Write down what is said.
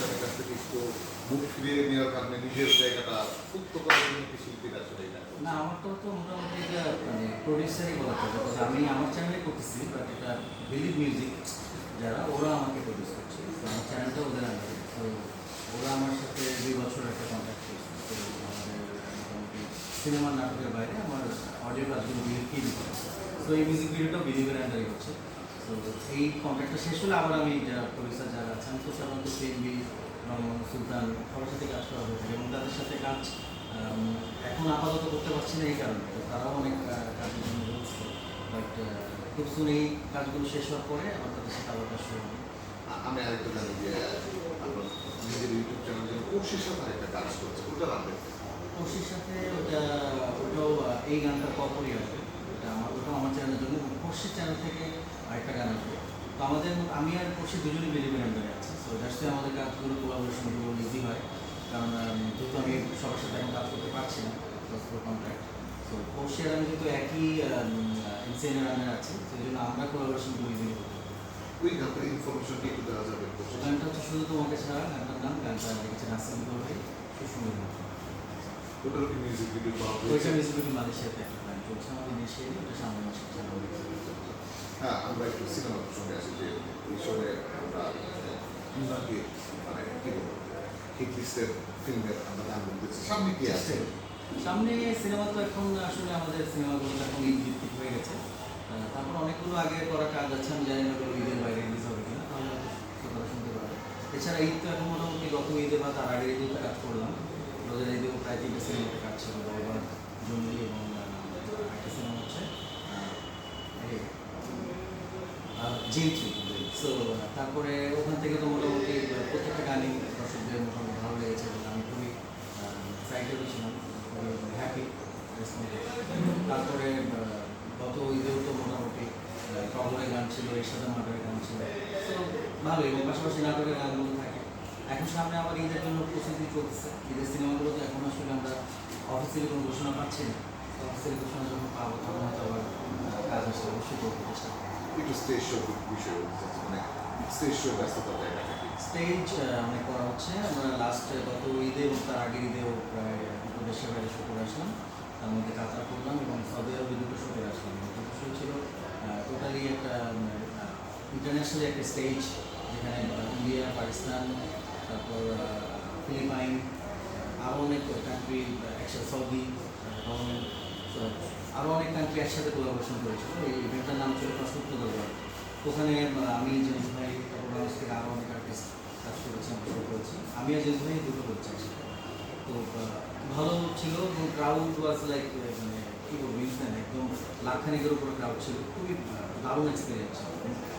প্রতিষ্ঠানের কাছ থেকে একটু মুখ ফিরিয়ে নেওয়ার কারণে নিজের জায়গাটা মুক্ত করার জন্য কি শিল্পীরা আসলে না, আমার তো তো মোটামুটি এটা মানে প্রডিউসারই বলা চলে আমি আমার চ্যানেলে করতেছি বাট এটা বিলিভ মিউজিক যারা, ওরা আমাকে প্রডিউস করছে। তো আমার চ্যানেলটা ওদের আন্ডারে তো ওরা আমার সাথে দুই বছর একটা কন্ট্যাক্ট করছে। তো সিনেমা নাটকের বাইরে আমার অডিও কাজগুলো বিলিভকেই দিতে তো এই মিউজিক ভিডিওটাও বিলিভের আন্ডারে হচ্ছে। তো এই কন্ট্যাক্টটা শেষ হলে আবার আমি যারা প্রডিউসার যারা আছেন, তো সাধারণত সিএনবি সুলতান সবার সাথে কাজ করা হয়ে থাকে এবং তাদের সাথে কাজ এখন আপাতত করতে পারছি না এই কারণে। তারাও অনেক কাজের জন্য বাট খুব শুন এই কাজগুলো শেষ হওয়ার পরে আমার তাদের সাথে আবার কাজ শুরু হবে। আমি আরেকটা জানি যে আপনার নিজের ইউটিউব চ্যানেল যেন কোর্সের সাথে একটা কাজ করছে ওটা রাখবেন খুশির সাথে ওটা ওটাও এই গানটার পরপরই আসবে। ওটা আমার ওটাও আমার চ্যানেলের জন্য। খুশির চ্যানেল থেকে আরেকটা গান আসবে। তো আমাদের আমি আর খুশি দুজনই বেরিয়ে আন্ডারে সো দ্যাটস আমাদের কাজগুলো কোলাবোরেশনগুলো ইজি হয় কারণ um, যেহেতু আমি সবার সাথে এখন কাজ করতে পারছি না কন্ট্রাক্ট তো আর আমি যেহেতু একই ইনসেনের আন্ডারে আছি সেই জন্য আমরা কোলাবোরেশনগুলো ইজি করতে। ওই গানটার ইনফরমেশনটি একটু দেওয়া যাবে কোর্সে গানটা হচ্ছে শুধু তোমাকে ছাড়া গানটার নাম গানটা লিখেছে নাসিম গৌরী সুসুন্দর ওটার কি মিউজিক ভিডিও পাওয়া ওইটা হয়েছে? মিউজিক্যালি মালয়েশিয়াতে একটা গান চলছে আমাদের ইনিশিয়ালি ওটা সামনে মাসে চালু হবে। হ্যাঁ আমরা একটু সিনেমা প্রসঙ্গে আসি যে এই সময় আমরা বিভাগে মানে কি বলব? হিট ফিল্মের আমরা গান বলতেছি। সামনে কি আছে? সামনে সিনেমা তো এখন আসলে আমাদের সিনেমাগুলো এখন ঈদ ভিত্তিক হয়ে গেছে। তারপর অনেকগুলো আগে করা কাজ আছে আমি জানি না ওগুলো ঈদের বাইরে রিলিজ হবে কিনা তাহলে শুনতে পারবে। এছাড়া ঈদ তো এখন মোটামুটি গত ঈদে বা তার আগের ঈদেও কাজ করলাম। রোজার ঈদেও প্রায় তিনটে সিনেমাতে কাজ ছিল বাবা জঙ্গলি এবং একটা সিনেমা হচ্ছে আহ, জিন্ত্রি তারপরে ওখান থেকে তো মোটামুটি প্রত্যেকটা গানই দর্শকদের মোটামুটি ভালো লেগেছে এবং আমি খুবই এক্সাইটেড ছিলাম। হ্যাপি তারপরে গত ঈদেও তো মোটামুটি কবরের গান ছিল এর সাথে গান ছিল। তো ভালো এবং পাশাপাশি নাটকের গানগুলো থাকে। এখন সামনে আবার ঈদের জন্য প্রস্তুতি চলতেছে। ঈদের সিনেমাগুলো তো এখন আসলে আমরা অফিসিয়ালি কোনো ঘোষণা পাচ্ছি না। অফিসিয়ালি ঘোষণা যখন পাবো, তখন হয়তো আবার কাজ আসলে অবশ্যই করতে চেষ্টা করব। একটু স্টেজ শো বিষয়ে মানে স্টেজ শো ব্যস্ততার জায়গাটা কি স্টেজ অনেক করা হচ্ছে। আমরা লাস্ট গত ঈদে এবং তার আগের ঈদেও প্রায় দুটো দেশের বাইরে শো করে আসলাম। তার মধ্যে কাতার করলাম এবং সৌদি আরবে দুটো শো করে আসলাম। দুটো শো ছিল টোটালি একটা ইন্টারন্যাশনাল একটা স্টেজ যেখানে ইন্ডিয়া, পাকিস্তান, তারপর ফিলিপাইন আরও অনেক কান্ট্রি একসাথে সৌদি আরও অনেক কান্ট্রি একসাথে কোলাবোরেশন করেছিল এই ইভেন্টটার নাম ছিল প্রস্তুত দরবার ওখানে আমি জেন্স ভাই তারপর থেকে আরও অনেক আর্টিস্ট কাজ করেছি আমি শুরু করেছি। আমি আর জেন্স ভাই দুটো করছি তো ভালো ছিল এবং ক্রাউড ওয়াজ লাইক মানে কী বলব একদম লাখখানিকের উপরে ক্রাউড ছিল। খুবই দারুণ এক্সপিরিয়েন্স